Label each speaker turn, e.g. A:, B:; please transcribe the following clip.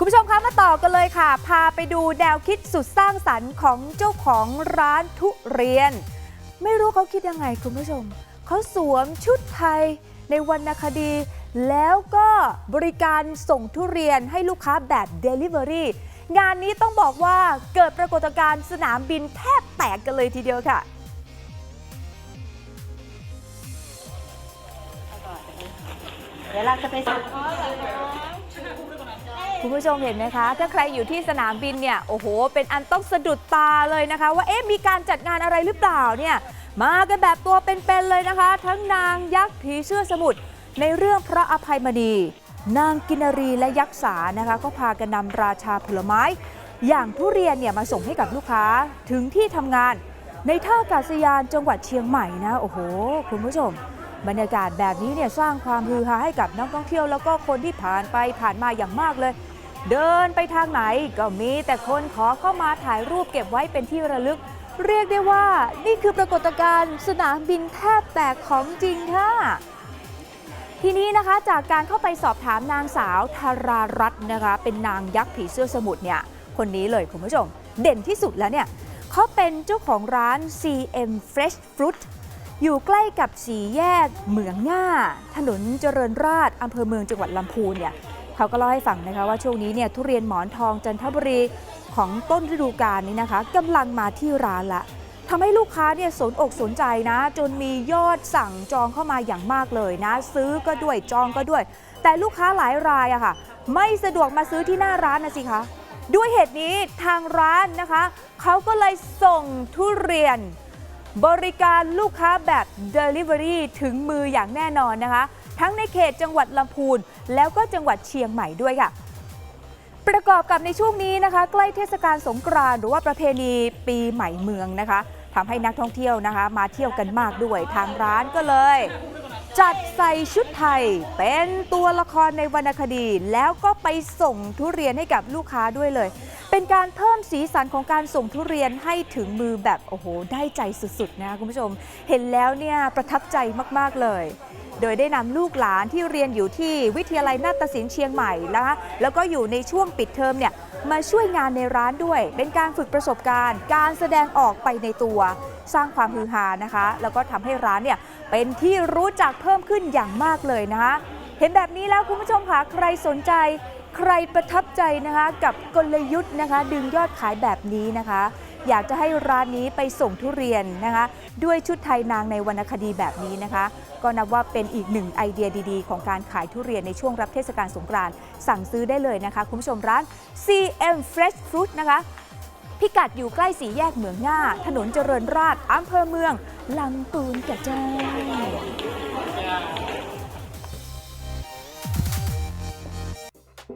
A: คุณผู้ชมคะมาต่อกันเลยค่ะ พาไปดูแนวคิดสุดสร้างสรรค์ของเจ้าของร้านทุเรียน ไม่รู้เขาคิดยังไงคุณผู้ชม เขาสวมชุดไทยในวรรณคดี แล้วก็บริการส่งทุเรียนให้ลูกค้าแบบ Delivery งานนี้ต้องบอกว่าเกิดปรากฏการณ์สนามบินแทบแตกกันเลยทีเดียวค่ะ
B: เดี๋ยวเราจะไปสั่ง
A: คุณผู้ชมเห็นไหมคะ ถ้าใครอยู่ที่สนามบินเนี่ยโอ้โห เป็นอันต้องสะดุดตาเลยนะคะ ว่าเอ๊ะมีการจัดงานอะไรหรือเปล่าเนี่ยมากันแบบตัวเป็นๆเลยนะคะ ทั้งนางยักษ์ผีเสื้อสมุทรในเรื่องพระอภัยมณี นางกินรีและยักษ์สานะคะ ก็พากันนำราชาผลไม้ อย่างทุเรียนเนี่ยมาส่งให้กับลูกค้าถึงที่ทำงาน ในท่าอากาศยานจังหวัดเชียงใหม่นะโอ้โห คุณผู้ชม บรรยากาศแบบนี้เนี่ยสร้างความฮือฮาให้กับนักท่องเที่ยวแล้วก็คนที่ผ่านไปผ่านมาอย่างมากเลย เดินไปทางไหนก็มีแต่คนขอเข้ามาถ่ายรูปเก็บไว้เป็นที่ระลึก เรียกได้ว่านี่คือปรากฏการณ์สนามบินแทบแตกของจริงค่ะทีนี้นะคะจากการเข้าไปสอบถามนางสาวธารารัตน์นะคะ เป็นนางยักษ์ผีเสื้อสมุทรเนี่ยคนนี้เลยคุณผู้ชม เด่นที่สุดแล้วเนี่ยเขาเป็นเจ้าของร้าน CM Fresh Fruit อยู่ใกล้กับสีแยกเหมืองง่า ถนนเจริญราษฎร์อำเภอเมืองจังหวัดลำพูนเนี่ย เขาก็เล่าให้ฟังนะคะว่าช่วงนี้เนี่ยทุเรียนหมอนทองจันทบุรีของต้นฤดูกาลนี้นะคะกำลังมาที่ร้านละทำให้ลูกค้าเนี่ยสนอกสนใจนะ จนมียอดสั่งจองเข้ามาอย่างมากเลยนะ ซื้อก็ด้วยจองก็ด้วย แต่ลูกค้าหลายรายอะค่ะ ไม่สะดวกมาซื้อที่หน้าร้านนะสิคะด้วยเหตุนี้ทางร้านนะคะเขาก็เลยส่งทุเรียน บริการลูกค้าแบบ Delivery ถึงมืออย่างแน่นอนนะคะ ทั้งในเขตจังหวัดลำพูน แล้วก็จังหวัดเชียงใหม่ด้วยค่ะประกอบกับในช่วงนี้นะคะ ใกล้เทศกาลสงกรานต์หรือว่าประเพณีปีใหม่เมืองนะคะทำให้นักท่องเที่ยวนะคะ มาเที่ยวกันมากด้วยทางร้านก็เลย จัดใส่ชุดไทย เป็นตัวละครในวรรณคดี แล้วก็ไปส่งทุเรียนให้กับลูกค้าด้วยเลย เป็นการเพิ่มสีสันของการส่งทุเรียนให้ถึงมือแบบโอ้โหได้ใจสุดๆนะคะคุณผู้ชม เห็นแล้วเนี่ยประทับใจมากๆเลย โดยได้นำลูกหลานที่เรียนอยู่ที่วิทยาลัยนาฏศิลป์เชียงใหม่นะคะแล้วก็อยู่ในช่วงปิดเทอมเนี่ยมาช่วยงานในร้านด้วย เป็นการฝึกประสบการณ์ การแสดงออกไปในตัว สร้างความฮือฮานะคะ แล้วก็ทำให้ร้านเนี่ยเป็นที่รู้จักเพิ่มขึ้นอย่างมากเลยนะคะเห็นแบบนี้แล้วคุณผู้ชมคะใครสนใจ ใครประทับใจนะคะ กับกลยุทธ์นะคะ ดึงยอดขายแบบนี้นะคะ อยากจะให้ร้านนี้ไปส่งทุเรียนนะคะ ด้วยชุดไทยนางในวรรณคดีแบบนี้นะคะ ก็นับว่าเป็นอีกหนึ่งไอเดียดีๆ ของการขายทุเรียนในช่วงรับเทศกาลสงกรานต์สั่งซื้อได้เลยนะคะ คุณผู้ชมร้าน CM Fresh Fruit นะคะ พิกัดอยู่ใกล้สี่แยกเหมืองง่าถนนเจริญราษฎร์อำเภอเมืองลำปูนกระเจ้า